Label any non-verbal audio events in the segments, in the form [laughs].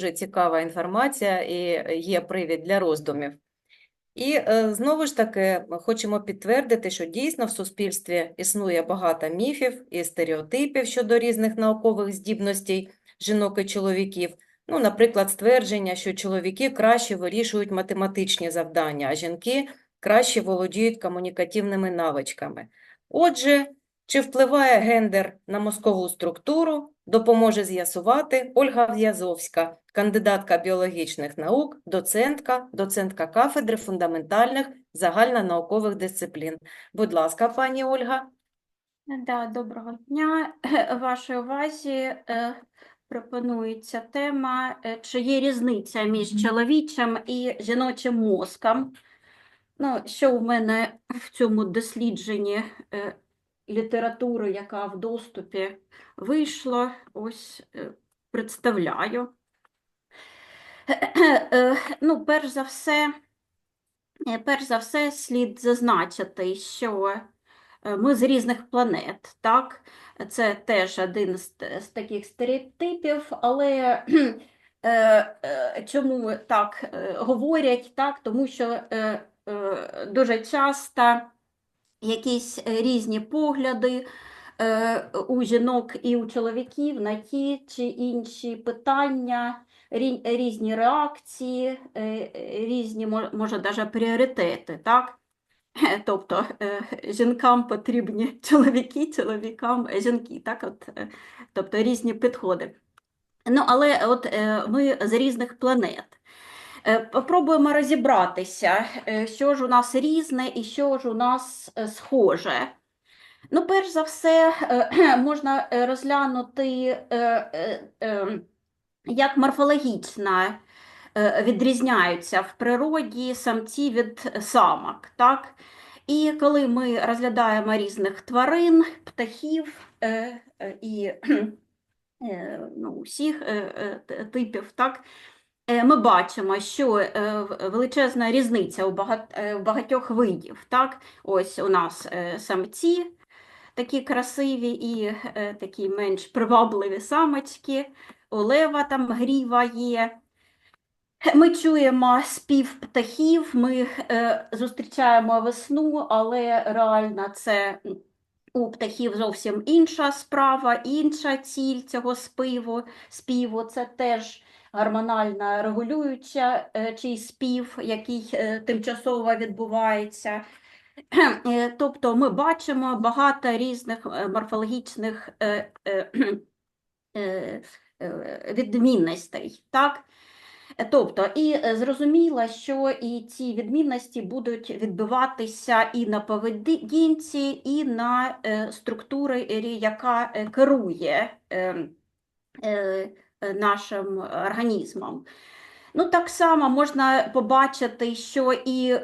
дуже цікава інформація і є привід для роздумів. І е, знову ж таки хочемо підтвердити, що дійсно в суспільстві існує багато міфів і стереотипів щодо різних наукових здібностей жінок і чоловіків. Ну, наприклад, ствердження, що чоловіки краще вирішують математичні завдання, а жінки краще володіють комунікативними навичками. Отже, чи впливає гендер на мозкову структуру, допоможе з'ясувати Ольга В'язовська, кандидатка біологічних наук, доцентка, доцентка кафедри фундаментальних загальнонаукових дисциплін. Будь ласка, пані Ольга. Да, доброго дня. [clears throat] Вашій увазі е, пропонується тема, е, чи є різниця між чоловічим і жіночим мозком. Ну, що в мене в цьому дослідженні е, літератури, яка в доступі вийшла, ось е, представляю. Е, Ну, перш за все, е, перш за все, слід зазначити, що е, ми з різних планет, так? Це теж один з, таких стереотипів, але [clears throat] е, е, чому так е, говорять? Так? Тому що е, е, дуже часто якісь е, різні погляди е, у жінок і у чоловіків на ті чи інші питання, рі- різні реакції, е, різні, може, навіть пріоритети, так? [laughs] Тобто жінкам потрібні чоловіки, чоловікам жінки, так? От, тобто різні підходи. Ну, але от ми з різних планет. Е, Попробуємо розібратися, е, що ж у нас різне і що ж у нас е, схоже. Ну, перш за все, [clears throat] можна розглянути, як морфологічно відрізняються в природі самці від самок. Так? І коли ми розглядаємо різних тварин, птахів і [clears throat] ну, усіх т- типів, так? Е, Ми бачимо, що е, величезна різниця у е, багатьох видів. Так? Ось у нас самці такі красиві і такі менш привабливі самочки, у лева там гріва є. Ми чуємо спів птахів, ми зустрічаємо весну, але реально це у птахів зовсім інша справа, інша ціль цього співу. співу. Це теж гормонально регулююча е, чий спів, який е, тимчасово відбувається. Е, Тобто ми бачимо багато різних морфологічних відмінностей. Так? Тобто, і е, зрозуміло, що і ці відмінності будуть відбиватися і на поведінці, і на е, структурі, е, яка е, керує е, е, е, нашим організмом. Ну, так само можна побачити, що і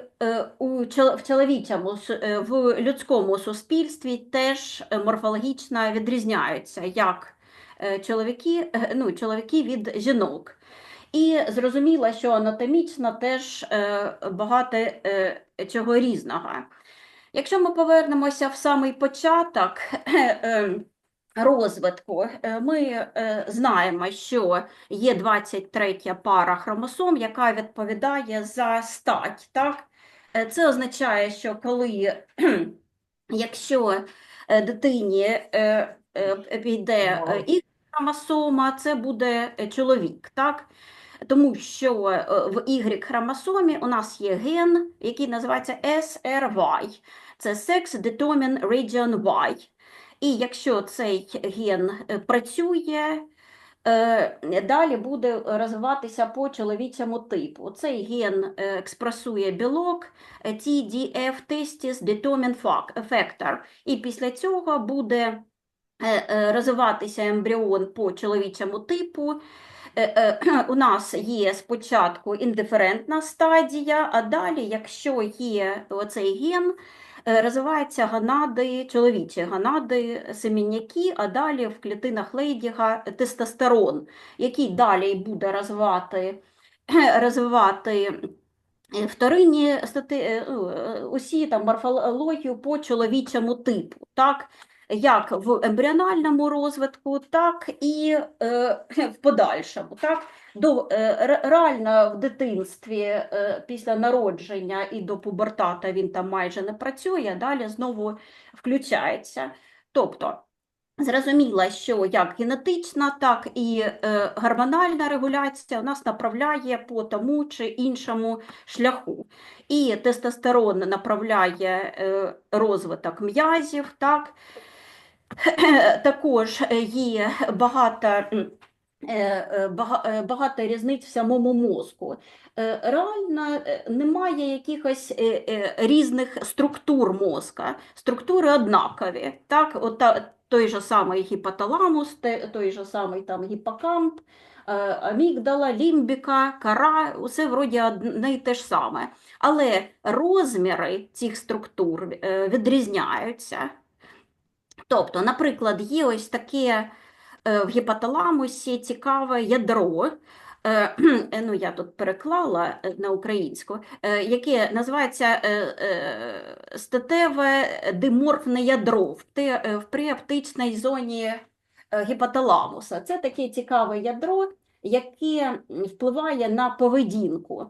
у в чоловічому, в людському суспільстві теж морфологічно відрізняються, як чоловіки, ну, чоловіки від жінок. І зрозуміло, що анатомічно теж е, багато е, чого різного. Якщо ми повернемося в самий початок е, розвитку, ми знаємо, що є 23 пара хромосом, яка відповідає за стать. Так? Це означає, що коли, [clears throat] якщо дитині піде і хромосома, це буде чоловік. Так? Тому що е, в Y-хромосомі у нас є ген, який називається SRY. Це Sex Determined Region Y. І якщо цей ген е, працює, е, далі буде розвиватися по чоловічому типу. Цей ген експресує білок TDF testis determined factor. І після цього буде розвиватися ембріон по чоловічому типу. Е, е, [clears throat] У нас є спочатку індиферентна стадія, а далі, якщо є оцей ген, е, розвиваються гонади, чоловічі гонади, семінняки, а далі в клітинах Лейдіга тестостерон, який далі буде розвивати, [clears throat] розвивати вторинні стати, ну, усі там морфологію по чоловічому типу. Так? Як в ембріональному розвитку, так і е, [laughs] в подальшому. Так? До, е, реально в дитинстві е, після народження і до пубертата він там майже не працює, далі знову включається. Тобто, зрозуміло, що як генетична, так і е, гормональна регуляція нас направляє по тому чи іншому шляху. І тестостерон направляє е, розвиток м'язів, так? [clears throat] Також є багато, е, е, е, багато різниць в самому мозку. Реально немає якихось різних структур мозка. Структури однакові. Так? От той же самий гіпоталамус, той же самий там гіпокамп, амігдала, лімбіка, кара, усе вроді одне й те ж саме. Але розміри цих структур відрізняються. Тобто, наприклад, є ось таке е, в гіпоталамусі цікаве ядро, е, [clears throat] ну я тут переклала е, на українську, яке називається статеве диморфне ядро в преаптичній зоні гіпоталамуса. Це таке цікаве ядро, яке впливає на поведінку.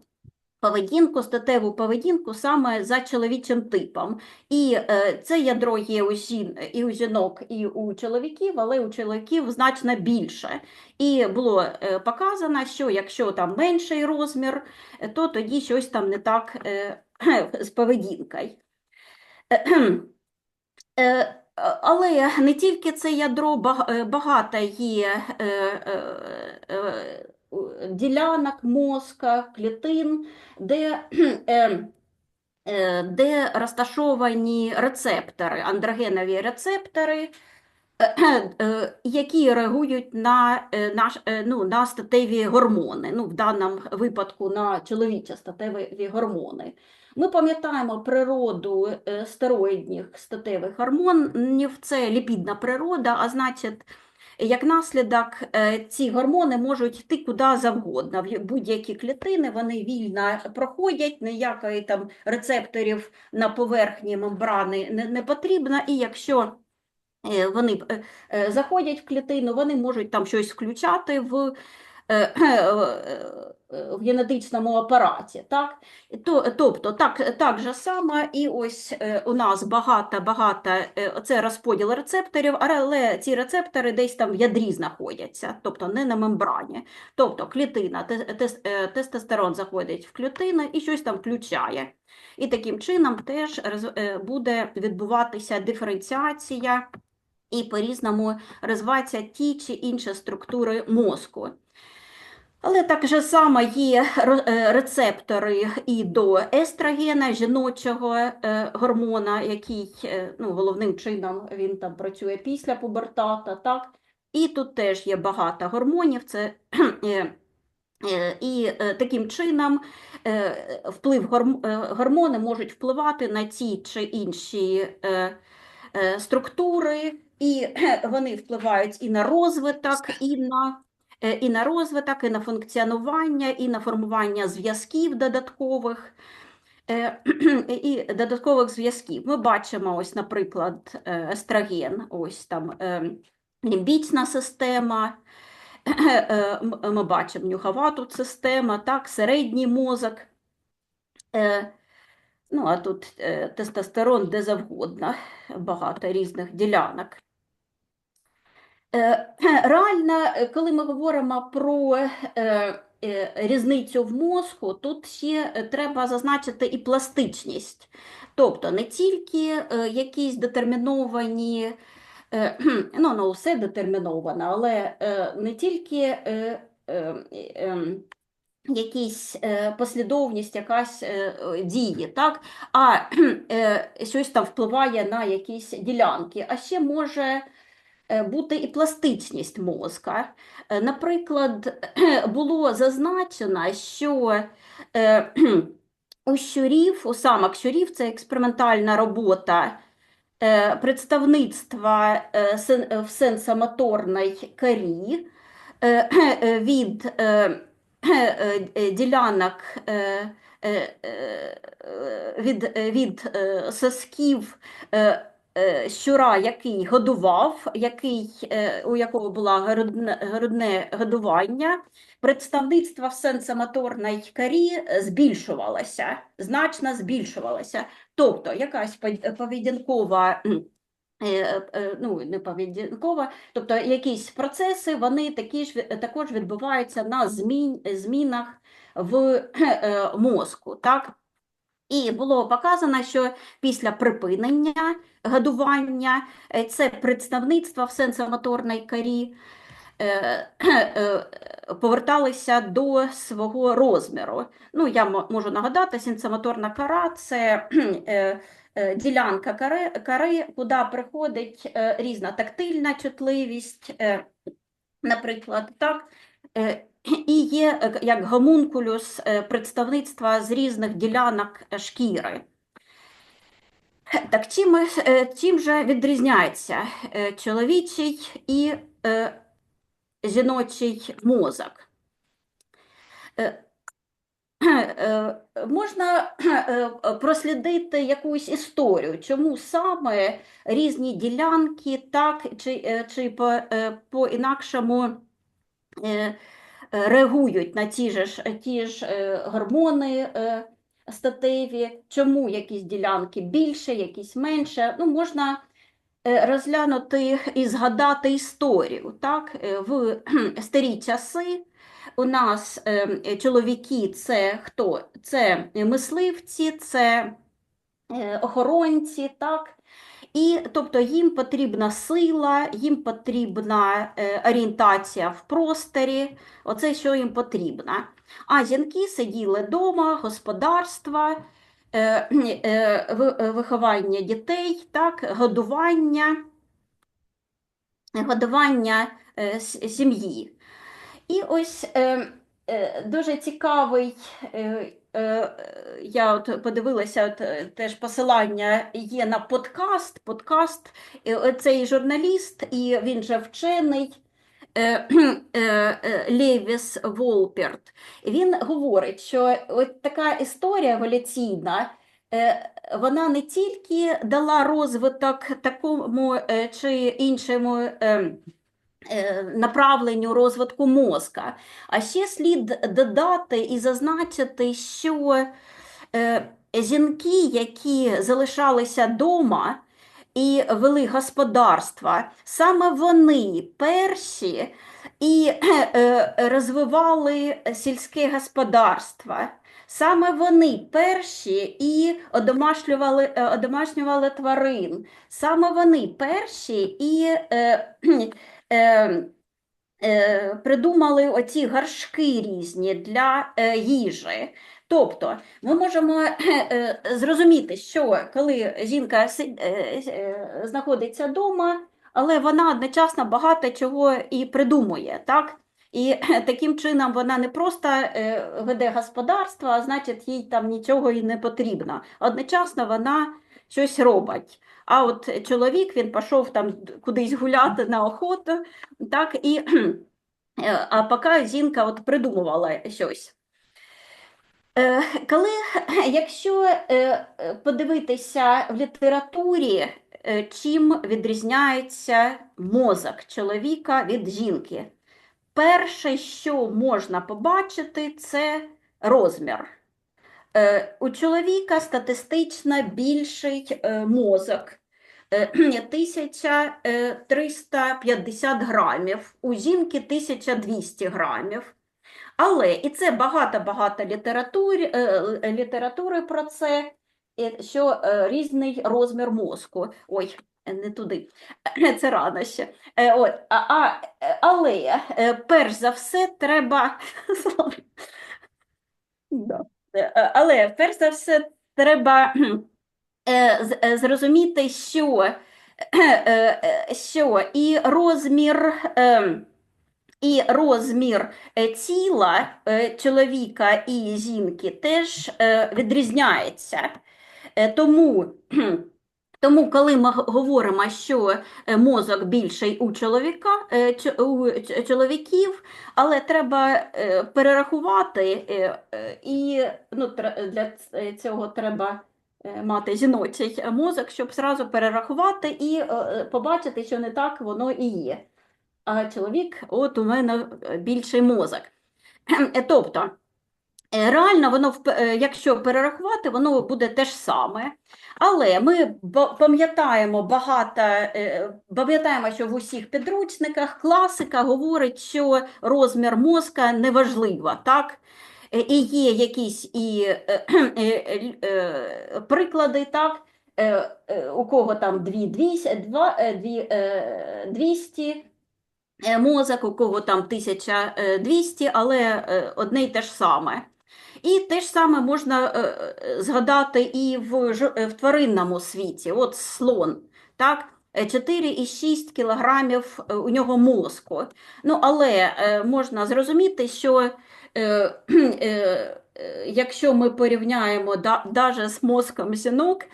Поведінку, статеву поведінку саме за чоловічим типом. І е, це ядро є у жін, і у жінок, і у чоловіків, але у чоловіків значно більше. І було е, показано, що якщо там менший розмір, е, то тоді щось там не так е, [clears throat] з поведінкою. Е, Але не тільки це ядро, е, багато є е, е, е, ділянок мозка, клітин, де, [clears throat] е, е, де розташовані рецептори, андрогенові рецептори, [clears throat] е, які реагують на, наш- ну, на статеві гормони, ну, в даному випадку на чоловічі статеві гормони. Ми пам'ятаємо природу стероїдних статевих гормонів, це ліпідна природа, а значить, як наслідок, е, ці гормони можуть йти куди завгодно, в будь-які клітини, вони вільно проходять, ніякої там рецепторів на поверхні мембрани не, не потрібно, і якщо е, вони е, заходять в клітину, вони можуть там щось включати в, в генетичному апараті. Так? Тобто так, так же само, і ось е, у нас багато-багато е, це розподіл рецепторів, але ці рецептори десь там в ядрі знаходяться, тобто не на мембрані. Тобто клітина, те- тес- е, тестостерон заходить в клітину і щось там включає. І таким чином теж е, буде відбуватися диференціація і по-різному розвиваються ті чи інші структури мозку. Але так же само є е, рецептори і до естрогена, жіночого е, гормона, який е, ну, головним чином він там працює після пубертата. Так? І тут теж є багато гормонів. Це, і таким чином вплив гормони можуть впливати на ті чи інші структури, і вони впливають і на розвиток, і на і на розвиток, і на функціонування, і на формування зв'язків додаткових. е, [clears throat] І додаткових зв'язків. Ми бачимо, ось, наприклад, е, естроген, ось там е, лімбічна система, [clears throat] е, ми бачимо нюховату систему, так, середній мозок. Е, Ну, а тут е, тестостерон де завгодно, багато різних ділянок. Е, [clears throat] Реально, е, коли ми говоримо про е, різницю в мозку, тут ще треба зазначити і пластичність. Тобто не тільки якісь детерміновані, [clears throat] ну, ну, все детерміновано, але не тільки ем, якісь послідовність, якась дії, так? а [clears throat] щось там впливає на якісь ділянки, а ще може бути і пластичність мозка. Е, Наприклад, [clears throat] було зазначено, що е, [clears throat] у щурів, у самок щурів, це експериментальна робота е, представництва е, в сенсомоторній корі е, [clears throat] е, від е, е, е, ділянок е, е, е, від, е, від е, сосків е, е, щура, який годував, який, е, у якого було грудне, грудне годування, представництво в сенсомоторній корі е, збільшувалося, значно збільшувалося. Тобто якась поведінкова, е, е, ну, не поведінкова, тобто якісь процеси, вони такі ж, також відбуваються на змін, змінах в е, мозку. Так? І було показано, що після припинення годування е, це представництво в сенсомоторній корі е, е, поверталися до свого розміру. Ну, я можу нагадати, сенсомоторна кора це ділянка кори, кори, куди приходить різна тактильна чутливість, наприклад, так. І є е, як гомункулюс е, представництва з різних ділянок е, шкіри. Так чим, чим же відрізняється чоловічий і жіночий мозок? Можна прослідити якусь історію, чому саме різні ділянки так чи, чи по, по-інакшому е, е, реагують на ті ж, ті ж е, гормони е, статеві, чому якісь ділянки більше, якісь менше. Ну, можна е, розглянути і згадати історію. Так? Е, В старі часи у нас е, чоловіки це хто? Це мисливці, це е, охоронці, так? І тобто їм потрібна сила, їм потрібна е, орієнтація в просторі, оце що їм потрібно. А жінки сиділи вдома, господарства, е, е, виховання дітей, так, годування, годування сім'ї. І ось дуже цікавий, я от подивилася, от, е, теж посилання є на подкаст. Подкаст, е, цей журналіст, і він же вчений. е, [clears throat] е, е, Левіс Волперт, він говорить, що от така історія еволюційна, е, вона не тільки дала розвиток такому е, чи іншому ем, е, направленню розвитку мозка. А ще слід додати і зазначити, що е, жінки, які залишалися вдома і вели господарства, саме вони перші і е, розвивали сільське господарство. Саме вони перші і одомашнювали, е, одомашнювали тварин. Саме вони перші і е, е, е, придумали оці горшки різні для е, їжі. Тобто ми можемо е, е, зрозуміти, що коли жінка е, знаходиться вдома, але вона одночасно багато чого і придумує, так? І таким чином вона не просто веде господарство, а значить їй там нічого і не потрібно. Одночасно вона щось робить. А от чоловік він пішов там кудись гуляти на охоту, так, і, е, а поки жінка от придумувала щось. Е, Коли, якщо е, подивитися в літературі, чим відрізняється мозок чоловіка від жінки, перше, що можна побачити, це розмір. Е, У чоловіка статистично більший е, мозок. Е, 1350 грамів, у жінки 1200 грамів. Але і це багато-багато літератури, е, е, літератури про це, е, що е, різний розмір мозку. Ой, е, не туди, це рано ще. Е, От, а, е, але е, перш за все треба. [laughs] Да. Е, е, Але перш за все треба [clears throat] е, зрозуміти, що, [clears throat] що і розмір. ем, і розмір тіла чоловіка і жінки теж відрізняється. Тому, [clears throat] тому коли ми говоримо, що е, мозок більший у чоловіка, е, у чоловіків, але треба е, перерахувати, і ну, для цього треба мати жіночий мозок, щоб зразу перерахувати і побачити, що не так воно і є. А чоловік, от у мене більший мозок. Тобто, реально, воно, е, якщо перерахувати, воно буде те ж саме. Але ми пам'ятаємо багато, е, пам'ятаємо, що в усіх підручниках класика говорить, що розмір мозка неважливо, так? Е, І є якісь і е, е, е, приклади, так? Е, е, У кого там 2200, два- е, дві- е, 200 е, мозок, у кого там 1200, але е, одне й те ж саме. І те ж саме можна е, е, згадати і в, е, в тваринному світі. От слон, так? Е, 4,6 кілограмів у нього мозку. Ну, але можна зрозуміти, що якщо ми порівняємо даже з мозком жінок,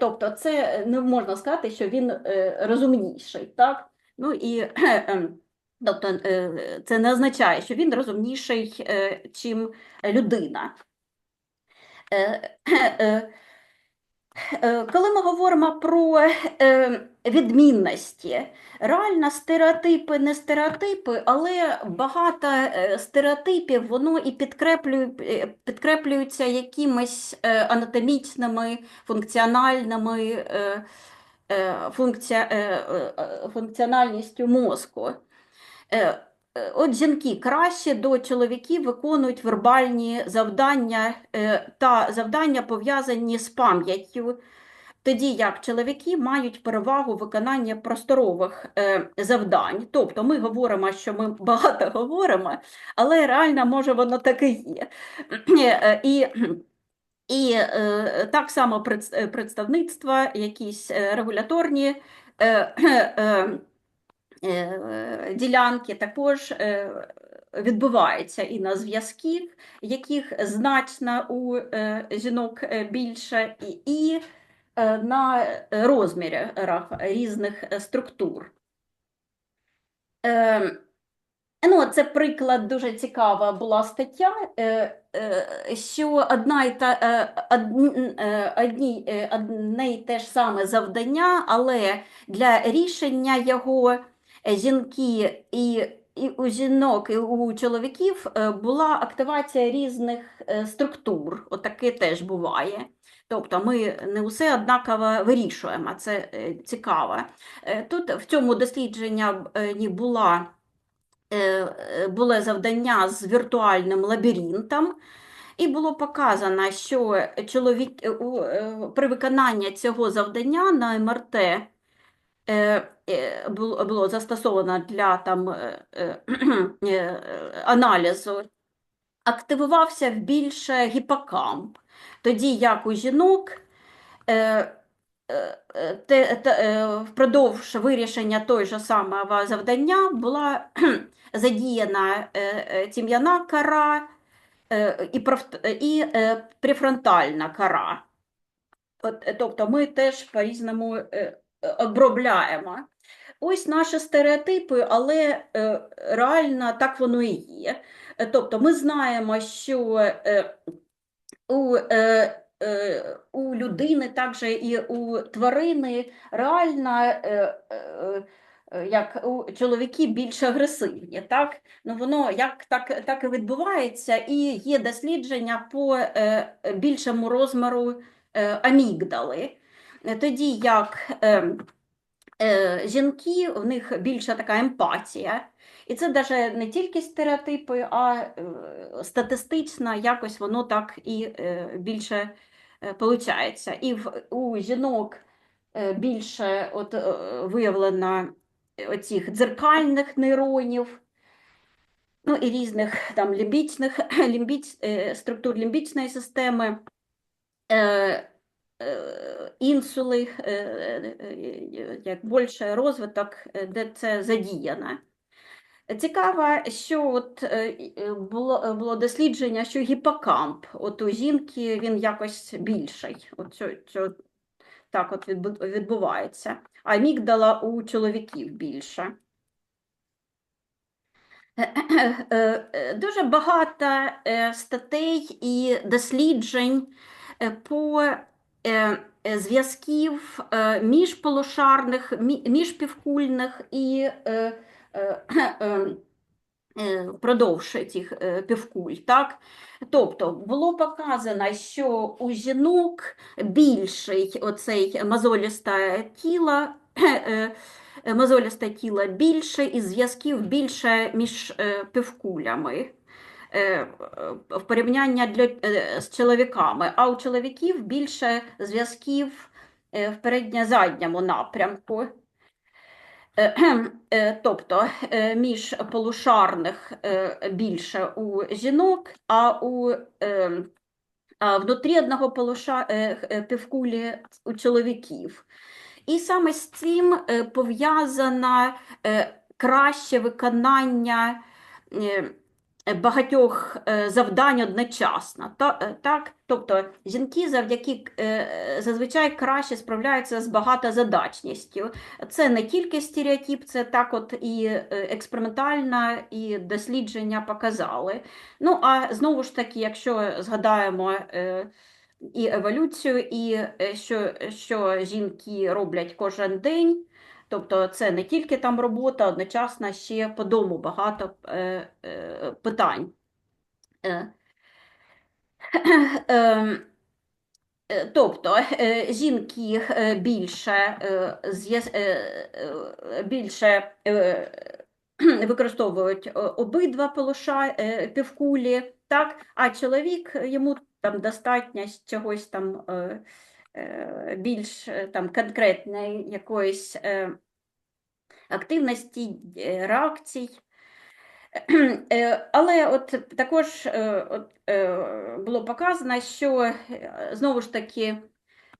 тобто це не можна сказати, що він розумніший, так? Ну і тобто е, це не означає, що він розумніший, е, чим людина. Е, Коли ми говоримо про відмінності, реально стереотипи не стереотипи, але багато стереотипів воно і підкреплює, підкреплюються якимись анатомічними, функціональними функціональністю мозку. Е, е, От жінки краще до чоловіків виконують вербальні завдання е, та завдання пов'язані з пам'яттю, тоді як чоловіки мають перевагу виконання просторових завдань. Тобто ми говоримо, що ми багато [laughs] говоримо, але реально може воно таке є. І і так само представництва, якісь регуляторні ділянки також е, відбуваються і на зв'язків, яких значно у е, жінок е, більше, і, і е, на розмірах різних е, структур. Е, Ну, це приклад дуже цікава була стаття, е, е, що одна і та, е, одн- е, одні, е, одне й те ж саме завдання, але для рішення його е, жінки і, і у жінок, і у чоловіків е, була активація різних е, структур. Отаке теж буває. Тобто ми не усе однаково вирішуємо, це е, цікаво. Е, Тут в цьому дослідженні е, була е, е, було завдання з віртуальним лабіринтом, і було показано, що чоловік е, е, при виконанні цього завдання на МРТ е, е, було, було застосовано для там, е, е, [clears throat] е, аналізу, активувався більше гіпокамп, тоді як у жінок. Е, е, е, е, впродовж вирішення той же самого завдання була [clears throat] задіяна е, е, тім'яна кора е, і, і е, префронтальна кора. От, е, тобто ми теж по-різному е, е, обробляємо. Ось наші стереотипи, але е, реально так воно і є. Е, Тобто ми знаємо, що е, у, у людини, також і у тварини реально як у чоловіки більш агресивні. Так? Ну, воно як так, так і відбувається, і є дослідження по більшому розміру амігдали. Тоді як е, е, жінки, в них більша така емпатія. І це навіть не тільки стереотипи, а е, статистично якось воно так і е, більше виходить. І у жінок е, більше от, е, виявлено оцих дзеркальних нейронів, ну і різних там лімбічних, лімбіч, е, структур лімбічної системи. Е, інсули, е, е, як більше розвиток, де це задіяно. Цікаво, що от було, було дослідження, що гіпокамп, от у жінки він якось більший. От що, що так от відбувається. А амігдала у чоловіків більше. Дуже багато статей і досліджень по зв'язків е, міжпівкульних і е, е, [clears throat] е, е, впродовж цих е, півкуль. Так? Тобто було показано, що у жінок більший оцей мозолісте тіло, [clears throat] е, е, мозолісте тіло більше і зв'язків більше між е, півкулями. Е, В порівнянні для, е, з чоловіками, а у чоловіків більше зв'язків е, в передньо-задньому напрямку. Е, е, Тобто е, між полушарних е, більше у жінок, а у е, а внутрі одного полуша, е, е, півкулі у чоловіків. І саме з цим е, пов'язане е, краще виконання е, багатьох е, завдань одночасно. Е, Так? Тобто жінки завдяки е, зазвичай краще справляються з багатозадачністю. Це не тільки стереотип, це так от і е, експериментально, і дослідження показали. Ну, а знову ж таки, якщо згадаємо е, і еволюцію, і е, що, що жінки роблять кожен день, тобто це не тільки там робота, одночасно ще по дому багато е, е, питань. Е, Тобто жінки більше, більше використовують обидва полуша, е, півкулі, так? а чоловік йому там достатньо чогось там е, більш е, там, конкретної якоїсь е, активності, е, реакцій. Е, Але от також е, от, е, було показано, що е, знову ж таки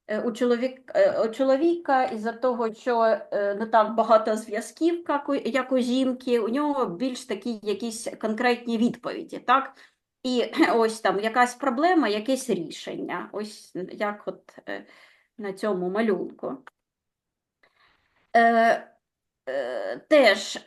е, у чоловік, е, у чоловіка із-за того, що е, не так багато зв'язків, як у жінки, у нього більш такі якісь конкретні відповіді. Так? І [clears throat] ось там якась проблема, якесь рішення. Ось як от е, на цьому малюнку. Е, Е, Теж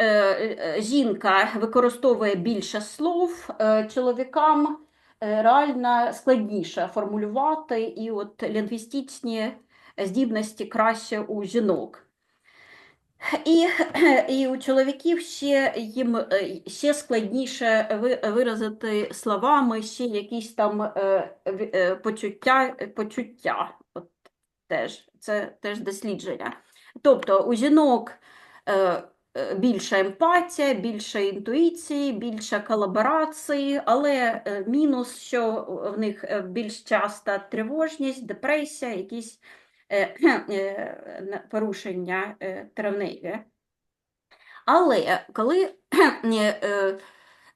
жінка використовує більше слов, чоловікам реально складніше формулювати, і от лінгвістичні здібності краще у жінок. І, [clears throat] і у чоловіків ще їм е, ще складніше виразити словами ще якісь там е, е, почуття, почуття. От теж, це теж дослідження. Тобто у жінок більша емпатія, більше інтуїції, більше колаборації, але мінус, що в них більш часто тривожність, депресія, якісь порушення е, травневі. Але коли, е,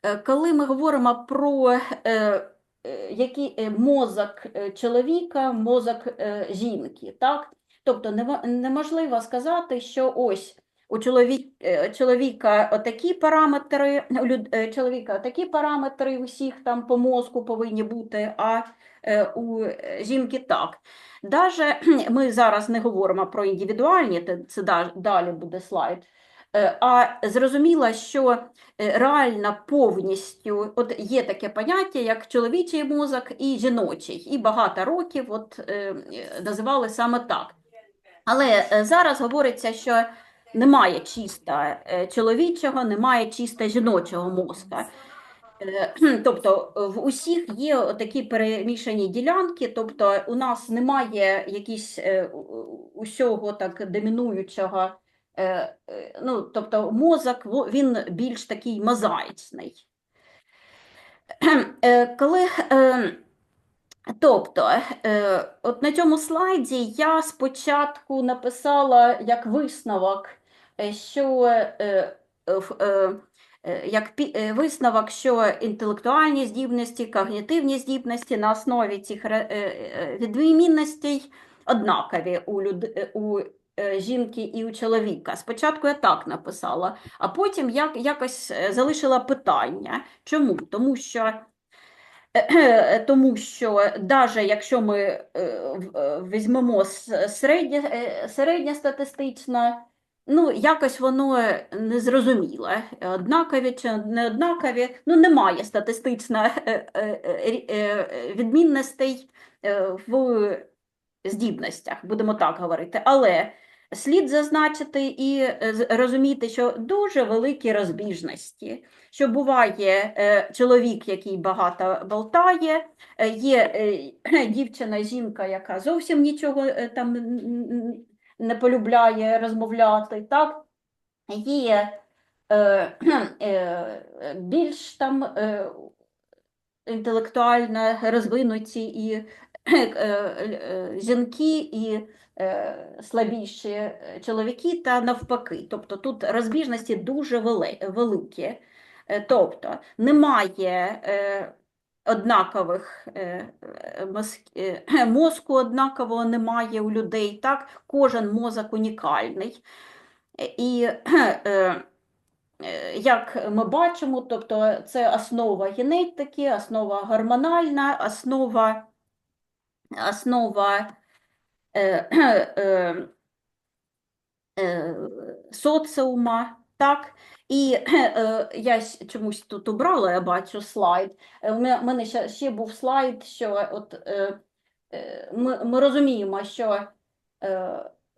е, коли ми говоримо про е, е, який е, мозок е, чоловіка, мозок е, жінки, так? Тобто неможливо сказати, що ось у е, чоловіка отакі параметри, у е, чоловіка отакі параметри усіх там по мозку повинні бути, а е, у жінки так. Даже [clears throat] ми зараз не говоримо про індивідуальні, це далі буде слайд. А зрозуміло, що реально повністю от є таке поняття, як чоловічий мозок і жіночий, і багато років от, називали саме так. Але зараз говориться, що немає чисто е, чоловічого, немає чисто жіночого мозка. Е, [clears throat] Тобто е, в усіх є такі перемішані ділянки, тобто у нас немає якісь усього так домінуючого, ну, тобто мозок він більш такий мозаїчний. Коли, тобто, от на цьому слайді я спочатку написала як висновок, що е, е, е, як висновок, що інтелектуальні здібності, когнітивні здібності на основі цих відмінностей однакові у, у жінки і у чоловіка. Спочатку я так написала, а потім я якось залишила питання. Чому? Тому що тому що навіть якщо ми візьмемо середнє, ну, якось воно незрозуміле. Однакові чи не однакові, ну, немає статистично е, е, е, е, відмінностей е, в здібностях, будемо так говорити. Але слід зазначити і е, розуміти, що дуже великі розбіжності, що буває е, чоловік, який багато болтає, е, є е, [clears throat] дівчина, жінка, яка зовсім нічого е, там не полюбляє розмовляти, так? Є е, [clears throat] е, більш там е, інтелектуально розвинуті і е, е, жінки, і е, слабіші чоловіки, та навпаки. Тобто тут розбіжності дуже великі. Тобто немає однакових е, е, е, [clears throat] мозку однакового немає у людей, так? Кожен мозок унікальний. І [clears throat] як ми бачимо, тобто це основа генетики, основа гормональна, основа, основа е, [clears throat] е, е, соціума, так? І е, я чомусь тут убрала, я бачу слайд. Е, У мене, у мене ще, ще був слайд, що от, е, е, ми, ми розуміємо, що е,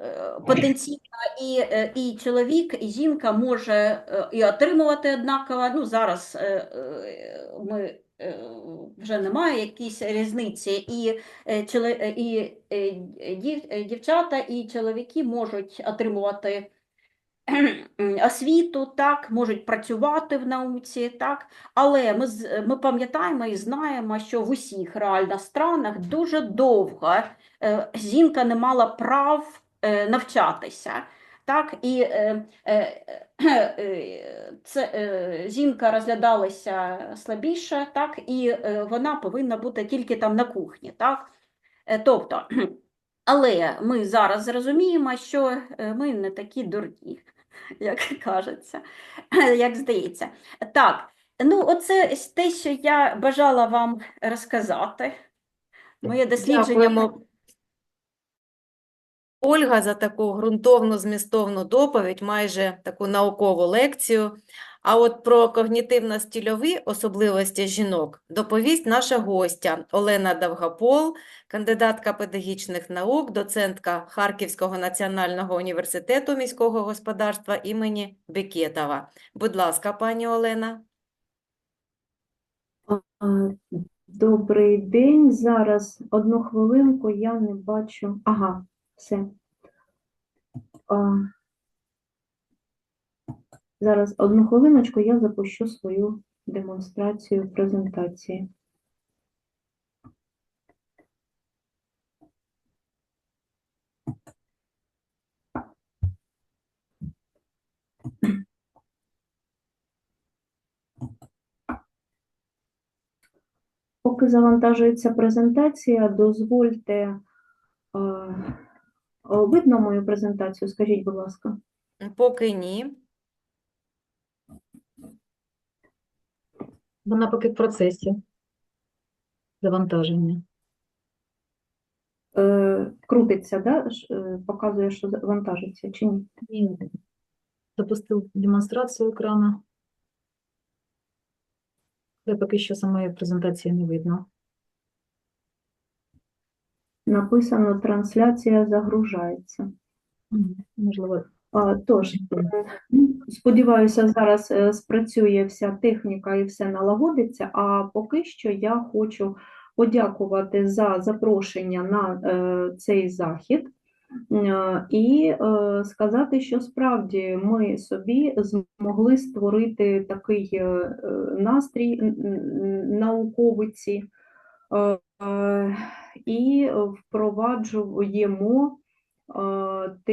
е, потенційно і, е, і чоловік, і жінка може е, і отримувати однаково. Ну, зараз е, е, ми е, вже немає якісь різниці, і, е, е, і е, е, дівчата, і чоловіки можуть отримувати [clears throat] освіту, так, можуть працювати в науці, так, але ми, ми пам'ятаємо і знаємо, що в усіх реально странах дуже довго е, жінка не мала прав е, навчатися. Так, і е, це, жінка розглядалася слабіше, так, і вона повинна бути тільки там на кухні. Так? Тобто, [clears throat] але ми зараз зрозуміємо, що ми не такі дурні, [laughs] як кажеться, [clears throat] як здається. Так, ну оце те, що я бажала вам розказати. Моє дослідження. Дякуємо, Ольга, за таку ґрунтовну, змістовну доповідь, майже таку наукову лекцію. А от про когнітивно-стильові особливості жінок доповість наша гостя Олена Довгопол, кандидатка педагогічних наук, доцентка Харківського національного університету міського господарства імені Бекетова. Будь ласка, пані Олена. Добрий день. Зараз одну хвилинку я не бачу. Ага, все. Зараз одну хвилиночку я запущу свою демонстрацію презентації. Поки завантажується презентація, дозвольте. е, Видно мою презентацію? Скажіть, будь ласка. Поки ні. Вона поки в процесі завантаження. Е, Крутиться, да? Ш- е, Показує, що завантажиться чи ні? І запустив демонстрацію екрану. Але поки що самої презентації не видно. Написано трансляція загружається. Мгм. Можливо, Тож, сподіваюся, зараз е, спрацює вся техніка і все налагодиться. А поки що я хочу подякувати за запрошення на е, цей захід е, і сказати, що справді ми собі змогли створити такий настрій науковиці і впроваджуємо те,